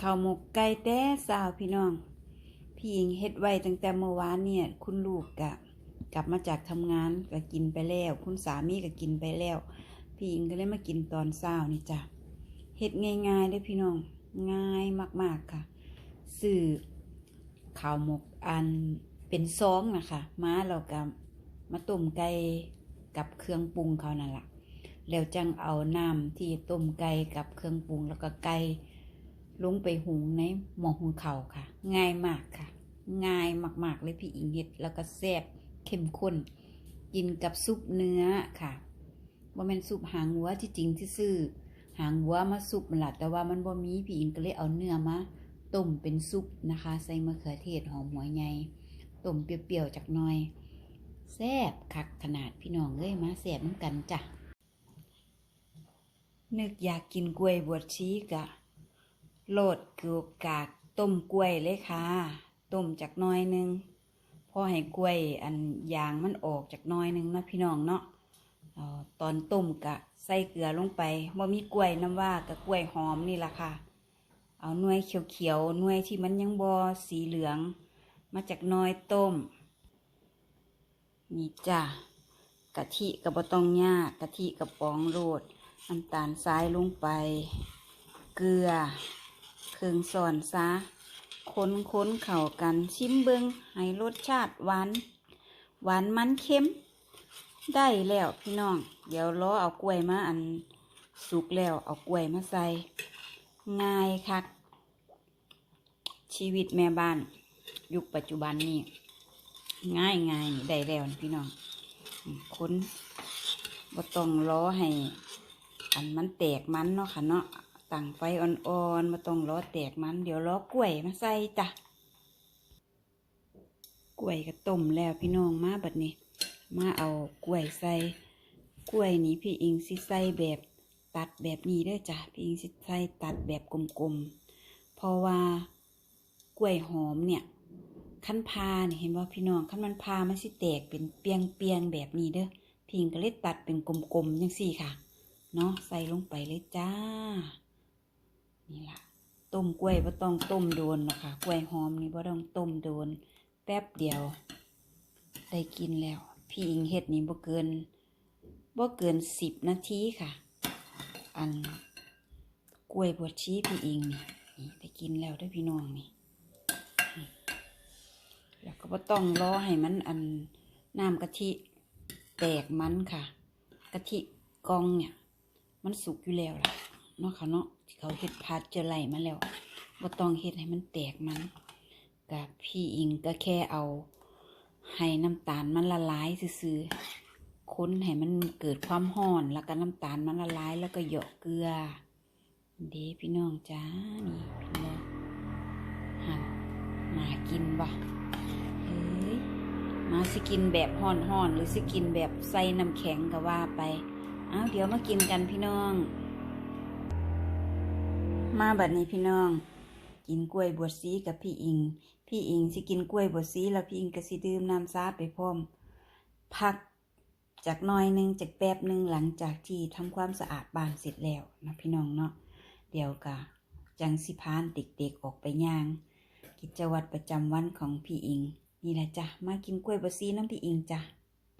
ข้าวหมกไก่แต่สาวพี่น้อง พี่หญิงเฮ็ดไว้ตั้งแต่เมื่อวานเนี่ย คุณลูกกะ กลับมาจากทำงานก็กินไปแล้ว คุณสามีก็กินไปแล้ว พี่หญิงก็เลยมากินตอนเช้านี่จ้ะเฮ็ดง่ายๆเด้อพี่น้อง ง่ายมากๆค่ะซื้อข้าวหมกอันเป็นซองนะคะมาแล้วก็มาต้มไก่กับเครื่องปรุงเขานั่นล่ะแล้วจังเอาน้ำที่ต้มไก่กับเครื่องปรุงแล้วก็ไก่ ลงไปหุงในหม้อหุงข้าวค่ะ ง่ายมากค่ะ ง่ายมากๆเลยพี่อิงเฮ็ดแล้วก็แซ่บเข้มข้น กินกับซุปเนื้อค่ะว่าเป็นซุปหางวัวที่จริงที่ซื้อหางวัวมาซุปมันละแต่ว่ามันบ่มีพี่อิงก็เลยเอาเนื้อมาต้มเป็นซุปนะคะ ใส่มะเขือเทศหอมหัวใหญ่ต้มเปรี้ยวๆจากหน่อยแซ่บคักขนาดพี่น้องเอ้ยมาแซ่บน้ำกันจ้ะนึกอยากกินกล้วยบวชชีกะ โลดเกือบกากต้มกล้วยเลยค่ะ ต้มจากน้อยหนึงพอให้กล้วยอันยางมันออกจากน้อยหนึงนะพี่น้องเนาะเอตอนต้มกะใส่เกลือลงไปบ่มีกล้วยน้ำว่ากับกล้วยหอมนี่ล่ะค่ะ เอาหน่วยเขียวๆหน่วยที่มันยังบอสีเหลือง มาจากน้อยต้ม นี่จ้ะกะทิกับบะตองยากกะทิกับปองโรดน้ำตาลทรายลงไป เกลือ เครื่องสอนซะค้นค้นๆเข้ากันชิมเบิงให้รสชาติหวาน หวานมันเค็ม ได้แล้วพี่น้อง เดี๋ยวรอเอากล้วยมาอันสุกแล้วเอากล้วยมาใส่ ง่ายคัก ชีวิตแม่บ้าน ยุคปัจจุบันนี่ง่ายง่ายนี่ได้แล้วนี่พี่น้องค้นบ่ต้องรอให้ อันมันแตกมันเนาะค่ะเนาะ ตั้งไฟอ่อนๆมาต้องรอแตกมัน เดี๋ยวรอกล้วยมาใส่จ้ะกล้วยก็ต้มแล้วพี่น้องมาบัดนี้ มาเอากล้วยใส่กล้วยนี้พี่อิงสิใส่แบบตัดแบบนี้ด้อจ้ะพี่อิงสิใส่ตัดแบบกลมๆเพราะว่ากล้วยหอมเนี่ยขั้นพาเนี่ยเห็นว่าพี่น้องขั้นมันพามันสิแตกเป็นเปียงเปียงๆแบบนี้เด้อพิงก็เลยตัดเป็นกลมๆจังสี่ค่ะ เนาะใส่ลงไปเลยจ้า นี่ล่ะต้มกล้วยบ่ต้องต้มโดนหรอกค่ะกล้วยหอมนี่บ่ต้องต้มโดน แป๊บเดียว ได้กินแล้ว พี่อิงเฮ็ดนี่บ่เกินบ่เกินสิบนาทีค่ะ อันกล้วยบวชชีพี่อิงนี่นี่ได้กินแล้วด้วยพี่น้องนี่นี่แล้วก็บ่ต้องรอให้มันอันน้ำกะทิแตกมันค่ะ กะทิกองเนี่ย มันสุกอยู่แล้วล่ะ เนาะค่ะเนาะที่เขาเฮ็ดพาสเจอร์ไลมาแล้วบ่ต้องเฮ็ดให้มันแตกมันกับพี่อิงก็แค่เอาให้น้ำตาลมันละลายซื่อๆค้นให้มันเกิดความร้อนแล้วก็น้ำตาลมันละลายแล้วก็เหยาะเกลือเด้พี่น้องจ้านี่พี่น้องหันมากินบ่เฮ้ยมาสิกินแบบห่อนๆหรือสิกินแบบใส่น้ำแข็งก็ว่าไป เอาเดี๋ยวมากินกันพี่น้อง มาบัดนี้พี่น้อง กินกล้วยบวชซีกับพี่อิง พี่อิงสิกินกล้วยบวชซีแล้วพี่อิงก็สิดื่มน้ำซาไปพร้อม พักจากน้อยหนึงจากแป๊บหนึ่งหลังจากที่ทำความสะอาดบ้านเสร็จแล้วนะพี่น้องเนาะเดี๋ยวกะจังสิพานเด็กๆออกไปย่าง กิจวัตรประจำวันของพี่อิง นี่แหละจ้ะมากินกล้วยบวชซีน้ำพี่อิงจ้ะ